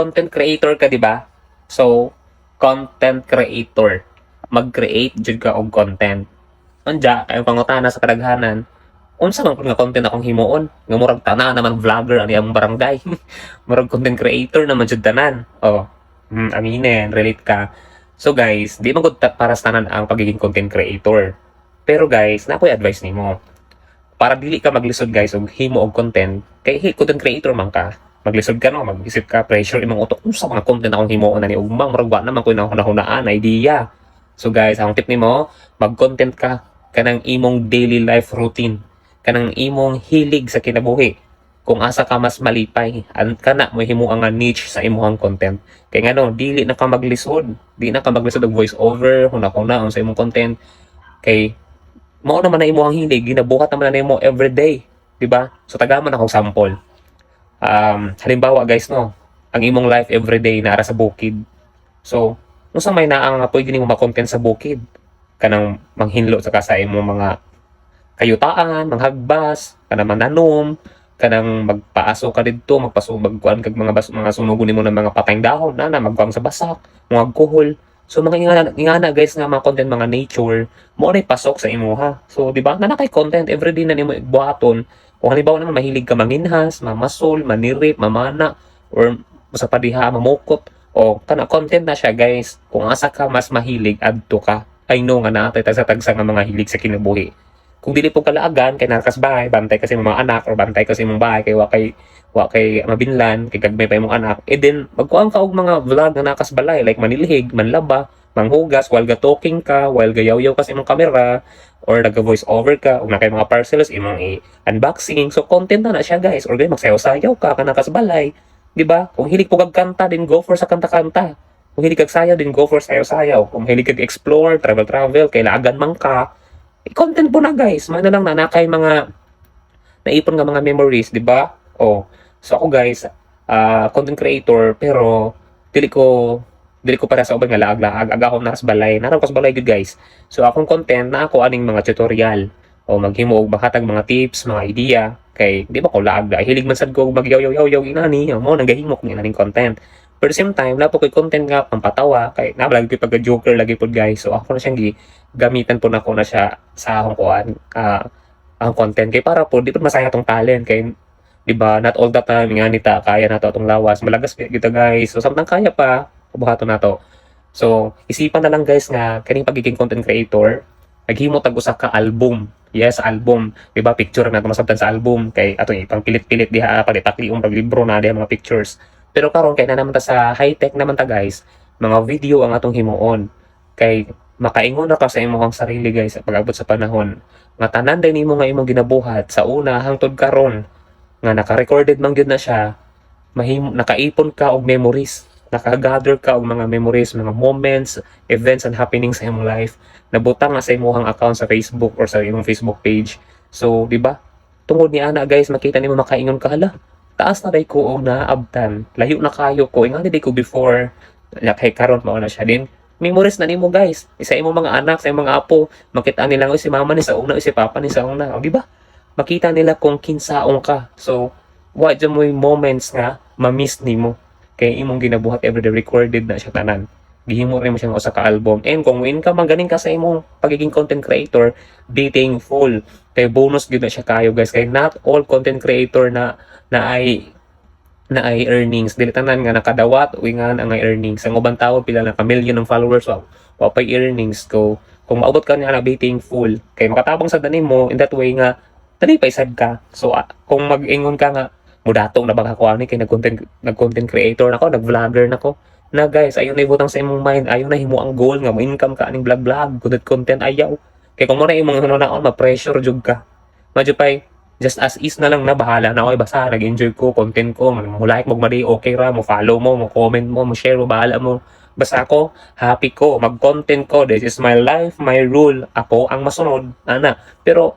content creator ka, di ba? So, content creator. Mag-create jud ka og content. Anja, kayo pangutana sa kadaghanan, unsa man nga content akong himuon? Nga murag tanan naman vlogger ani ang barangay. Murag content creator naman jud tanan. Oh mm, aminin relate ka. So guys di man gud para sa tanan ang pagiging content creator. Pero guys na ako'y advice nimo. Para dili ka maglisod guys og himo og content kay content creator man ka maglisod ka no? Mag-isip ka pressure imong utok. Unsa mga content akong himuon ani ugmang murag wa naman ko na hunahunaan idea. So guys ang tip nimo mag-content ka kanang imong daily life routine. Kanang imong hilig sa kinabuhi. Kung asa ka mas malipay an kana mo himo ang niche sa imong content. Kay ngano dili na ka maglisod. Di na ka maglisod og voice over huna-huna sa imong content. Kay mao naman na imong hilig ginabuhat naman na nimo everyday di ba? So tagaman ako sample um halimbawa guys no ang imong life everyday nara sa bukid so unsa may naang nga pwede nimo ma-content sa bukid kanang manghinlo sa kasa imong mga kayutaan, manghagbas, kanang mananom, kanang magpaaso ka didto, magpaso magkuan kag mga bas, mga sunugon nimo ng mga patayng dahon, na na magkuang sa basak, mga alcohol. So mga ingana, ingana guys nga mga content mga nature, mo rin pasok sa imuha. So di ba? Na kay content everyday na nimo buhaton. Kung halimbawa naman mahilig ka manginhas, mamasol, manirip, mamana, or sa padiha, mamukot, o kana content na siya guys. Kung asa ka mas mahilig, adto ka. I know nga naatay sa tagsa nga mga hilig sa kinabuhi kung dili po kalaagan kay nakas bahay bantay kasi mga anak or bantay kasi mong bahay kay wa kay wa kay mabinlan kay gagmay pa imong anak eh din magkuang ka og mga vlog na nakas balay like manilhig manlaba manghugas while ga talking ka while gayaw-yaw ka sa imong camera or naga voice over ka o na kay mga parcels imong i-unboxing so content na na siya guys or gay magsayaw-sayaw ka ka nakas balay di ba kung hilig po kag kanta din go for sa kanta-kanta kung hilig kag sayaw din go for sayaw-sayaw kung hilig kag explore travel travel kay laagan man ka content po na guys. Mana lang na nakay mga naipon nga mga memories, di ba? Oh. So ako guys, ah, content creator pero dili ko dili ko para sa ubang laag-laag aga ako na sa balay. Naram ko sa balay good guys. So akong content na ako aning mga tutorial. O maghimo og makatag mga tips mga idea. Kay di ba ko laag da hilig man sad ko magyaw yaw yaw yaw inani mo nagahimok ni aning content. Pero same time napo ko'y content nga pampatawa. Kay nabalagi ko pagka joker lagi po guys. So ako na siyang gi gamitan po na ko na siya sa akong kuan ah, ang content. Kay para po di po masaya tong talent. Kay di ba not all the time nga nita kaya na to atong lawas. Malagas kita guys. So samtang kaya pa buhaton na to. So isipan na lang guys nga kaning pagiging content creator naghimo tag usa ka album. Yes album. Di ba picture na masabtan sa album. Kay atong ipang pilit-pilit diha pag ipakliong pag libro na diha mga pictures. Pero karon kay na naman ta sa high tech naman ta guys mga video ang atong himuon. Kay makaingon na ka sa imong sarili guys pag-abot sa panahon. Nga tanan din nimo nga imong ginabuhat sa una hangtod karon nga naka-recorded man gyud na siya mahim nakaipon ka og memories nakagather ka og mga memories mga moments events and happenings sa imong life nabutang nga sa imong account sa Facebook or sa imong Facebook page. So di ba? Tungod ni ana guys makita nimo makaingon ka hala taas na day ko og naabtan. Layo na kayo ko. Ingani day ko before. Nya kay karon mao na siya din. Memories na nimo guys. Isa imong mga anak sa imong mga apo makita nila "Uy, si mama ni sa una si papa ni sa una. Di ba? Makita nila kung kinsaong ka. So wa mo moments nga ma-miss nimo kay imong ginabuhat everyday recorded na siya tanan. Gihimo rin mo siya usa ka album. And kung win ka magaling ka sa imong pagiging content creator be thankful kay bonus gyud na siya kayo guys. Kay not all content creator na na ay na ay earnings. Dili tanan nga nakadawat uy nga na nga earnings. Ang ubang tao pila na ka million ng followers wa wa pay earnings. Ko kung maabot ka niya na be thankful kay makatabang sa danin mo in that way nga dali pa ka. So ah, kung mag-ingon ka nga mudatong na baka ko ani kay nag-content nag-content creator nako nag-vlogger nako na guys ayaw na ibutang sa imong mind ayaw na himo ang goal nga mo income ka aning vlog vlog content content ayaw. Kay kung mo na imong ano na ma-pressure jud ka. Madyo pay just as is na lang na bahala na ako basta nag-enjoy ko content ko mo like mo mali okay ra mo follow mo mo comment mo mo share mo bahala mo. Basta ako happy ko mag-content ko this is my life my rule. Ako ang masunod ana. Pero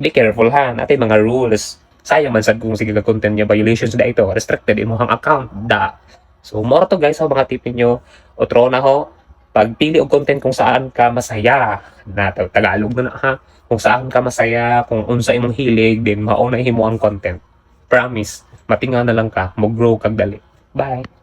be careful ha natin mga rules sayang man sad kung sige ka content niya violations na ito restricted imong account da. So more to guys sa mga tip niyo otro na ho pagpili og content kung saan ka masaya. Na tag- tagalog na na ha? Kung saan ka masaya kung unsa imong hilig din mao na himo ang content. Promise matinga na lang ka mo grow kag dali. Bye